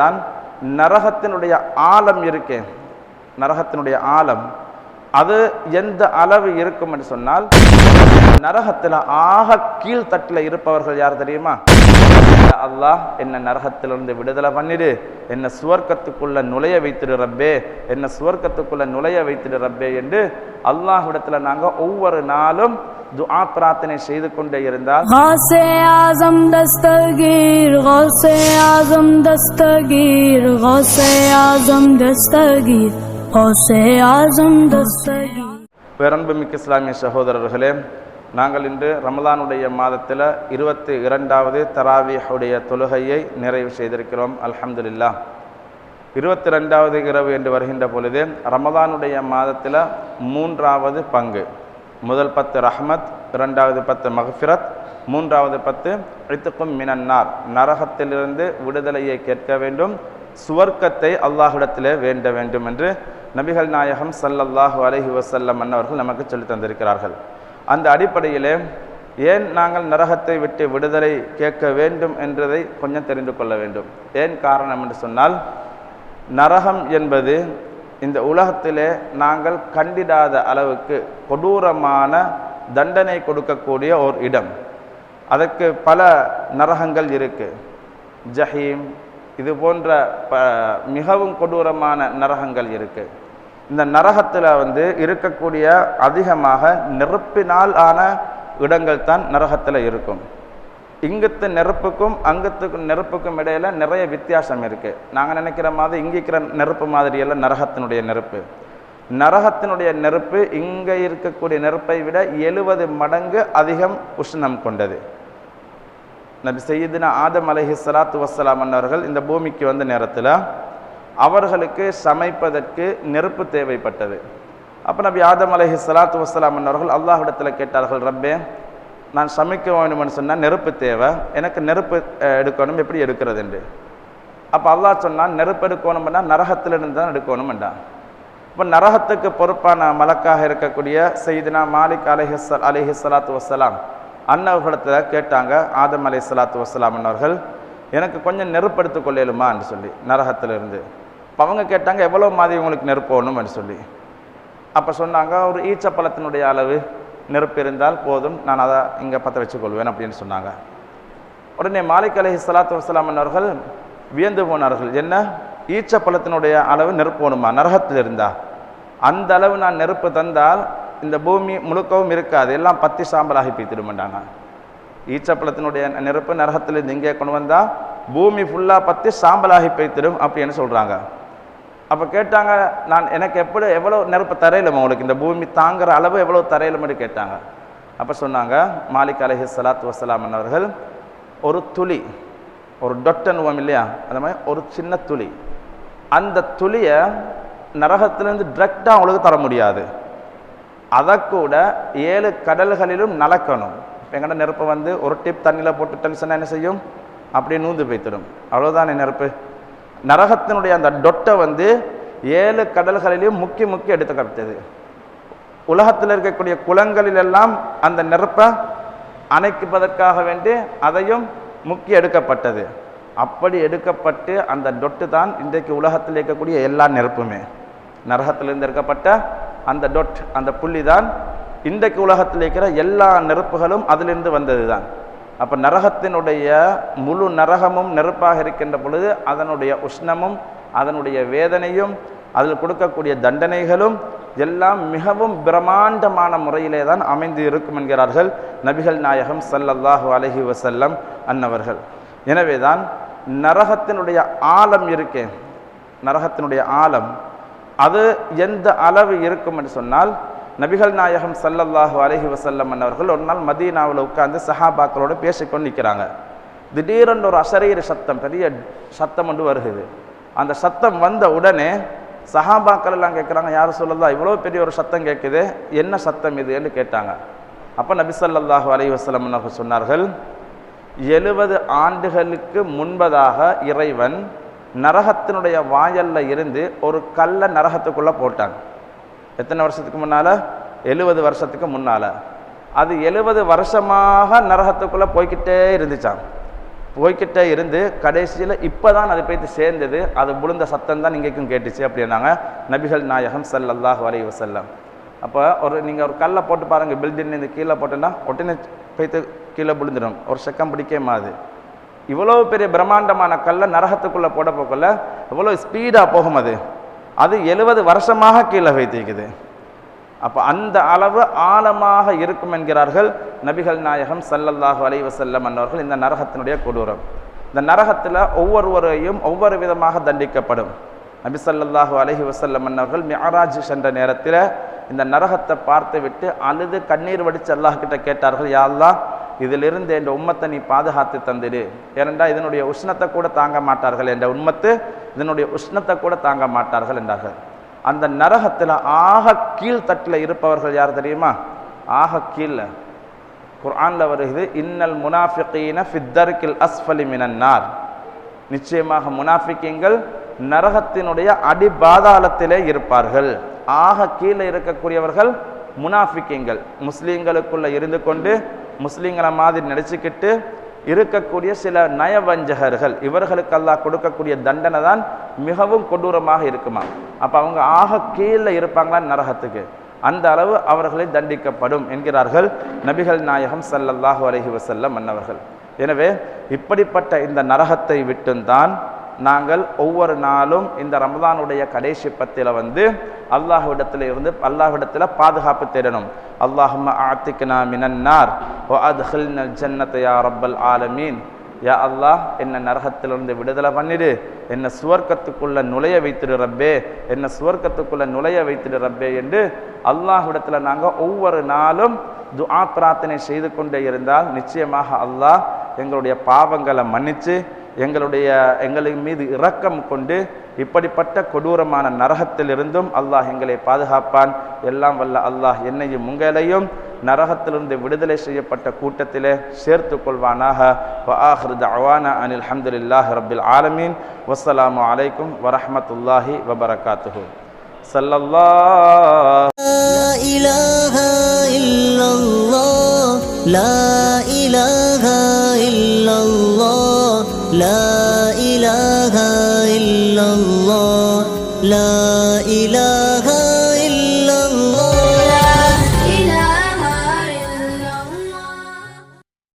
தான் நரகத்தினுடைய ஆழம் இருக்கே. நரகத்தினுடைய ஆழம். அது எந்த அளவு இருக்கும் என்று சொன்னால் நரகத்தில் ஆக கீழ்த்தட்டில் இருப்பவர்கள் யார் தெரியுமா? அல்லாஹ் என்ன நரகத்திலிருந்து விடுதலை பண்ணிடு. என்ன சுவர்க்கத்துக்குள்ள நுழைய வைத்திடு ரப்பே. என்ன சுவர்க்கத்துக்குள்ள நுழைய வைத்திடு ரப்பே என்று அல்லாஹ்விடத்தில் நாங்க ஒவ்வொரு நாளும் துஆ பிரார்த்தனை செய்து கொண்டே இருந்தால் ஹாசே இஸ்லாமிய சகோதரர்களே நாங்கள் இன்று ரமலானுடைய மாதத்தில் இருபத்தி இரண்டாவது தராவியுடைய தொழுகையை நிறைவு செய்திருக்கிறோம். அல்ஹம்துலில்லாஹ் இருபத்தி ரெண்டாவது இரவு என்று வருகின்ற பொழுது ரமலானுடைய மாதத்தில் மூன்றாவது பங்கு. முதல் பத்து ரஹமத் இரண்டாவது பத்து மஹ்ஃபிரத் மூன்றாவது பத்து இத்துக்கும் மினன்னார். நரகத்திலிருந்து விடுதலையை கேட்க வேண்டும் சுவர்க்கத்தை அல்லாஹிடத்திலே வேண்ட வேண்டும் என்று நபிகள் நாயகம் சல்லல்லாஹு அலஹி வசல்லம் அன்னவர்கள் நமக்கு சொல்லித் தந்திருக்கிறார்கள். அந்த அடிப்படையிலே ஏன் நாங்கள் நரகத்தை விட்டு விடுதலை கேட்க வேண்டும் என்றதை கொஞ்சம் தெரிந்து கொள்ள வேண்டும். ஏன் காரணம் என்று சொன்னால் நரகம் என்பது இந்த உலகத்திலே நாங்கள் கண்டிடாத அளவுக்கு கொடூரமான தண்டனை கொடுக்கக்கூடிய ஒரு இடம். அதற்கு பல நரகங்கள் இருக்குது ஜஹீம் இது போன்ற ப மிகவும் கொடூரமான நரகங்கள் இருக்குது இந்த நரகத்தில் வந்து இருக்கக்கூடிய அதிகமாக நெருப்பினால் ஆன இடங்கள் தான் நரகத்தில் இருக்கும். இங்குத்து நெருப்புக்கும் அங்கத்துக்கும் நெருப்புக்கும் இடையில் நிறைய வித்தியாசம் இருக்குது நாங்கள் நினைக்கிற மாதிரி இங்க இருக்கிற நெருப்பு மாதிரியெல்லாம் நரகத்தினுடைய நெருப்பு. நரகத்தினுடைய நெருப்பு இங்கே இருக்கக்கூடிய நெருப்பை விட எழுபது மடங்கு அதிகம் உஷ்ணம் கொண்டது. நபி செய்தின ஆதம் அலஹி சலாத்து வசலாம் அன்னவர்கள் இந்த பூமிக்கு வந்த நேரத்தில் அவர்களுக்கு சமைப்பதற்கு நெருப்பு தேவைப்பட்டது. அப்போ நபி ஆதம் அலஹி சலாத்து வசலாம் அன்னவர்கள் அல்லாஹிடத்தில் கேட்டார்கள் ரப்பே நான் சமைக்க வேண்டும்னு சொன்னால் நெருப்பு தேவை. எனக்கு நெருப்பு எடுக்கணும் எப்படி எடுக்கிறது? என்று. அப்போ அல்லாஹ் சொன்னால் நெருப்பு எடுக்கணும்னா நரகத்திலிருந்து தான் எடுக்கணும்ன்றான் இப்போ நரகத்துக்கு பொறுப்பான மலக்காக இருக்கக்கூடிய செய்தினா மாலிக் அலைஹி அலிஹி சலாத்து வசலாம் அன்னவர்களிடத்தில் கேட்டாங்க ஆதம் அலை சலாத்து வசலாம் அன்னவர்கள் எனக்கு கொஞ்சம் நெருப்பு எடுத்துக் கொள்ளலுமான்னு சொல்லி நரகத்திலிருந்து. அப்போ அவங்க கேட்டாங்க எவ்வளோ மாதிரி உங்களுக்கு நெருப்பு வேணும்னு சொல்லி. அப்போ சொன்னாங்க ஒரு ஈச்சப்பழத்தினுடைய அளவு நெருப்பு இருந்தால் போதும் நான் அதை இங்கே பற்ற வச்சுக்கொள்வேன் அப்படின்னு சொன்னாங்க. உடனே மாலிக் சலாத்து ஸலாத்து வஸலாம் அவர்கள் வியந்து போனார்கள். என்ன? ஈச்சப்பழத்தினுடைய அளவு நெருப்பு வேணுமா நரகத்தில் இருந்தா? அந்த அளவு நான் நெருப்பு தந்தால் இந்த பூமி முழுக்கவும் இருக்காது எல்லாம் பத்தி சாம்பலாகி பீத்திடுமாண்டாங்க ஈச்சப்பழத்தினுடைய நெருப்பு நரகத்திலிருந்து இங்கே கொண்டு வந்தால் பூமி ஃபுல்லாக பத்தி சாம்பலாகி பைத்திடும் அப்படின்னு சொல்கிறாங்க அப்போ கேட்டாங்க நான் எனக்கு எப்படி எவ்வளோ நெருப்பு தரையிலும் உங்களுக்கு? இந்த பூமி தாங்குற அளவு எவ்வளோ தரையிலும்னு கேட்டாங்க. அப்போ சொன்னாங்க மாலிக் அலஹி சலாத் வசலாமன் அவர்கள் ஒரு துளி ஒரு டொட்டனுவம் இல்லையா? அந்த மாதிரி ஒரு சின்ன துளி. அந்த துளியை நரகத்திலேருந்து டிரெக்டாக அவங்களுக்கு தர முடியாது. அதை கூட ஏழு கடல்களிலும் நலக்கணும். இப்போ எங்கள்ட நெருப்பை வந்து ஒரு டிப் தண்ணியில் போட்டு சொன்னால் என்ன செய்யும்? அப்படியே நூந்து போய்த்திடும். அவ்வளோதானே நெருப்பு? நரகத்தினுடைய அந்த டொட்டை வந்து ஏழு கடல்களிலையும் முக்கி முக்கி எடுத்து காமித்தது உலகத்தில் இருக்கக்கூடிய குளங்களிலெல்லாம் அந்த நெருப்பை அணைக்குவதற்காக வேண்டி அதையும் முக்கி எடுக்கப்பட்டது. அப்படி எடுக்கப்பட்டு அந்த டொட்டு தான் இன்றைக்கு உலகத்தில் இருக்கக்கூடிய எல்லா நெருப்புமே. நரகத்திலிருந்து எடுக்கப்பட்ட அந்த டொட் அந்த புள்ளி தான் இன்றைக்கு உலகத்தில் இருக்கிற எல்லா நெருப்புகளும் அதிலிருந்து வந்தது தான் அப்போ நரகத்தினுடைய முழு நரகமும் நெருப்பாக இருக்கின்ற பொழுது அதனுடைய உஷ்ணமும் அதனுடைய வேதனையும் அதில் கொடுக்கக்கூடிய தண்டனைகளும் எல்லாம் மிகவும் பிரம்மாண்டமான முறையிலே தான் அமைந்து இருக்கும் என்கிறார்கள் நபிகள் நாயகம் சல்லல்லாஹு அலஹி வசல்லம் அன்னவர்கள். எனவே தான் நரகத்தினுடைய ஆழம் இருக்கே. நரகத்தினுடைய ஆழம் அது எந்த அளவு இருக்கும் என்று சொன்னால் நபிகள் நாயகம் சல்லல்லாஹு அலஹி வசல்லம் அன்னவர்கள் ஒரு நாள் மதீனாவில் உட்காந்து சஹாபாக்களோடு பேசிக்கொண்டு நிற்கிறாங்க திடீரென்று ஒரு அசரீர சத்தம் பெரிய சத்தம் ஒன்று வருகுது. அந்த சத்தம் வந்த உடனே சஹாபாக்கள் எல்லாம் கேட்குறாங்க யார் சொல்லலாம் இவ்வளோ பெரிய ஒரு சத்தம் கேட்குது என்ன சத்தம் இது? என்று கேட்டாங்க. அப்போ நபி ஸல்லல்லாஹு அலைஹி வஸல்லம் அவர்கள் சொன்னார்கள் எழுபது ஆண்டுகளுக்கு முன்பதாக இறைவன் நரகத்தினுடைய வாயல்ல இருந்து ஒரு கல்லை நரகத்துக்குள்ளே போட்டான். எத்தனை வருஷத்துக்கு முன்னால்? எழுபது வருஷத்துக்கு முன்னால். அது எழுபது வருஷமாக நரகத்துக்குள்ளே போய்கிட்டே இருந்துச்சான் போய்கிட்டே இருந்து கடைசியில் இப்போ தான் அது போய்த்து சேர்ந்தது. அது விழுந்த சத்தம் தான் இங்கேக்கும் கேட்டுச்சு அப்படின்னாங்க நபிகள் நாயகம் ஸல்லல்லாஹு அலைஹி செல்லம் அப்போ ஒரு நீங்கள் ஒரு கல்லை போட்டு பாருங்கள் பில்டிங் இந்த கீழே போட்டோன்னா உடனே போய்த்து கீழே விழுந்துடும் ஒரு செக்கம் பிடிக்கே மாது இவ்வளோ பெரிய பிரம்மாண்டமான கல்லை நரகத்துக்குள்ளே போட போக்கல எவ்வளோ ஸ்பீடாக போகும் அது. அது எழுபது வருஷமாக கீழே வைத்திருக்குது. அப்போ அந்த அளவு ஆழமாக இருக்கும் என்கிறார்கள் நபிகள் நாயகம் சல்லல்லாஹு அலைஹி வஸல்லம் அன்னவர்கள் இந்த நரகத்தினுடைய கொடூரம். இந்த நரகத்தில் ஒவ்வொருவரையும் ஒவ்வொரு விதமாக தண்டிக்கப்படும். நபி ஸல்லல்லாஹு அலஹி வசல்லம் அன்னவர்கள் மிஅராஜ் சென்ற நேரத்தில் இந்த நரகத்தை பார்த்து விட்டு அழுது கண்ணீர் வடித்து அல்லாஹ்கிட்ட கேட்டார்கள் யாழ்லாம் இதிலிருந்து என்ற உம்மத்தை நீ பாதுகாத்து தந்துடு. ஏனென்றால் இதனுடைய உஷ்ணத்தை கூட தாங்க மாட்டார்கள் என்ற உண்மத்து இதனுடைய உஷ்ணத்தை கூட தாங்க மாட்டார்கள் என்றார்கள். அந்த நரகத்தில் ஆக கீழ்த்தட்டில் இருப்பவர்கள் யார் தெரியுமா? ஆக கீழே. குர்ஆன்ல வருகிறது இன்னல் முனாஃபிகீன ஃபித்தர்கில் அஸ்ஃபலி மினன்னார் நிச்சயமாக முனாஃபிக்கீங்கள் நரகத்தினுடைய அடிபாதாளத்திலே இருப்பார்கள். ஆக கீழே இருக்கக்கூடியவர்கள் முனாஃபிக்கீங்கள் முஸ்லீம்களுக்குள்ளே இருந்து கொண்டு முஸ்லீம்களை மாதிரி நடிச்சுக்கிட்டு இருக்கக்கூடிய சில நயவஞ்சகர்கள் இவர்களுக்கு அல்லாஹ் கொடுக்கக்கூடிய தண்டனை தான் மிகவும் கொடூரமாக இருக்குமா? அப்போ அவங்க ஆக கீழே இருப்பாங்களா நரகத்துக்கு. அந்த அளவு அவர்களை தண்டிக்கப்படும் என்கிறார்கள் நபிகள் நாயகம் சல்லல்லாஹு அலஹி வசல்லம் மன்னவர்கள். எனவே இப்படிப்பட்ட இந்த நரகத்தை விட்டுந்தான் நாங்கள் ஒவ்வொரு நாளும் இந்த ரமதானுடைய கடைசி பத்தில வந்து அல்லாஹ்விடத்தில் இருந்து அல்லாஹ்விடத்தில் பாதுகாப்பு தேடணும். அல்லாஹும் ஆத்திக்னா மினன்னார் ஓ அத்ஹில்னல் ஜன்னத்தையா ரப்பல் ஆலமீன். யா அல்லாஹ் என்னை நரகத்திலிருந்து விடுதலை பண்ணிடு. என்னை சுவர்க்கத்துக்குள்ள நுழைய வைத்திடு ரப்பே. என்னை சுவர்க்கத்துக்குள்ள நுழைய வைத்திடு ரப்பே என்று அல்லாஹ்விடத்தில் நாங்கள் ஒவ்வொரு நாளும் துஆ பிரார்த்தனை செய்து கொண்டே இருந்தால் நிச்சயமாக அல்லாஹ் எங்களுடைய பாவங்களை மன்னித்து எங்களுடைய எங்களின் மீது இரக்கம் கொண்டு இப்படிப்பட்ட கொடூரமான நரகத்திலிருந்தும் அல்லாஹ் எங்களை பாதுகாப்பான். எல்லாம் வல்ல அல்லாஹ் என்னையும் உங்களையும் நரகத்திலிருந்து விடுதலை செய்யப்பட்ட கூட்டத்திலே சேர்த்து கொள்வானாக. அவானா அனில் அஹமதுல்லாஹ் ரபில் ஆலமீன். வசலாம் அலைக்கும் வரமத்துல்லாஹி வபரகாத்து சல்லல்லா இலாஹா இல்லல்லாஹ். லா ইল্লাল্লাহ লা